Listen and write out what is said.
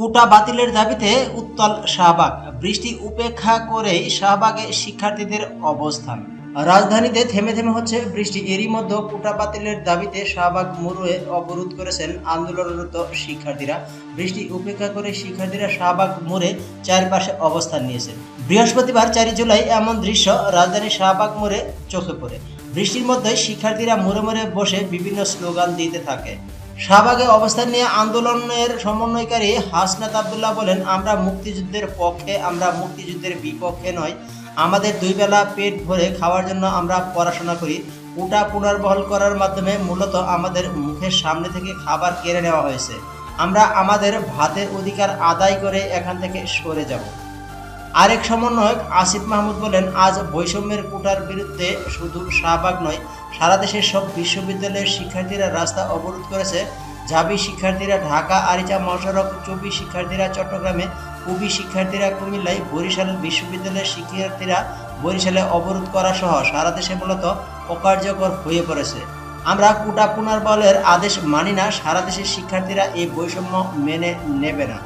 কোটা বাতিলের দাবিতে উত্তল শাহবাগ। বৃষ্টি উপেক্ষা করেই শাহবাগে শিক্ষার্থীদের অবস্থান। রাজধানীতে থেমে থেমে হচ্ছে বৃষ্টি। এরই মধ্যে কোটা বাতিলের দাবিতে শাহবাগ মোড়ে অবরোধ করেছেন আন্দোলনরত শিক্ষার্থীরা। বৃষ্টি উপেক্ষা করে শিক্ষার্থীরা শাহবাগ মোড়ে চারপাশে অবস্থান নিয়েছেন বৃহস্পতিবার চারই জুলাই এমন দৃশ্য রাজধানীর শাহবাগ মোড়ে চোখে পড়ে। বৃষ্টির মধ্যে শিক্ষার্থীরা মোড়ে মোড়ে বসে বিভিন্ন স্লোগান দিতে থাকে। শাহবাগে অবস্থান নিয়ে আন্দোলনের সমন্বয়কারী হাসনাত আবদুল্লাহ বলেন, আমরা মুক্তিযুদ্ধের পক্ষে, আমরা মুক্তিযুদ্ধের বিপক্ষে নয় আমাদের দুই বেলা পেট ভরে খাওয়ার জন্য আমরা পড়াশোনা করি। ওটা পুনর্বহল করার মাধ্যমে মূলত আমাদের মুখের সামনে থেকে খাবার কেড়ে নেওয়া হয়েছে। আমরা আমাদের ভাতের অধিকার আদায় করে এখান থেকে সরে যাব। আরেক সমন্বয়ক আসিফ মাহমুদ বলেন, আজ বৈষম্যের কোটার বিরুদ্ধে শুধু শাহবাগ নয়, সারা দেশের সব বিশ্ববিদ্যালয়ের শিক্ষার্থীরা রাস্তা অবরোধ করেছে। ঝাবি শিক্ষার্থীরা ঢাকা, আরিচা, মহাসড়ক চবি শিক্ষার্থীরা চট্টগ্রামে, কুবি শিক্ষার্থীরা কুমিল্লায়, বরিশাল বিশ্ববিদ্যালয়ের শিক্ষার্থীরা বরিশালে অবরোধ করা সহ সারা দেশে মূলত অকার্যকর হয়ে পড়েছে। আমরা কোটা পুনর্বলের আদেশ মানি না, সারা দেশের শিক্ষার্থীরা এই বৈষম্য মেনে নেবে না।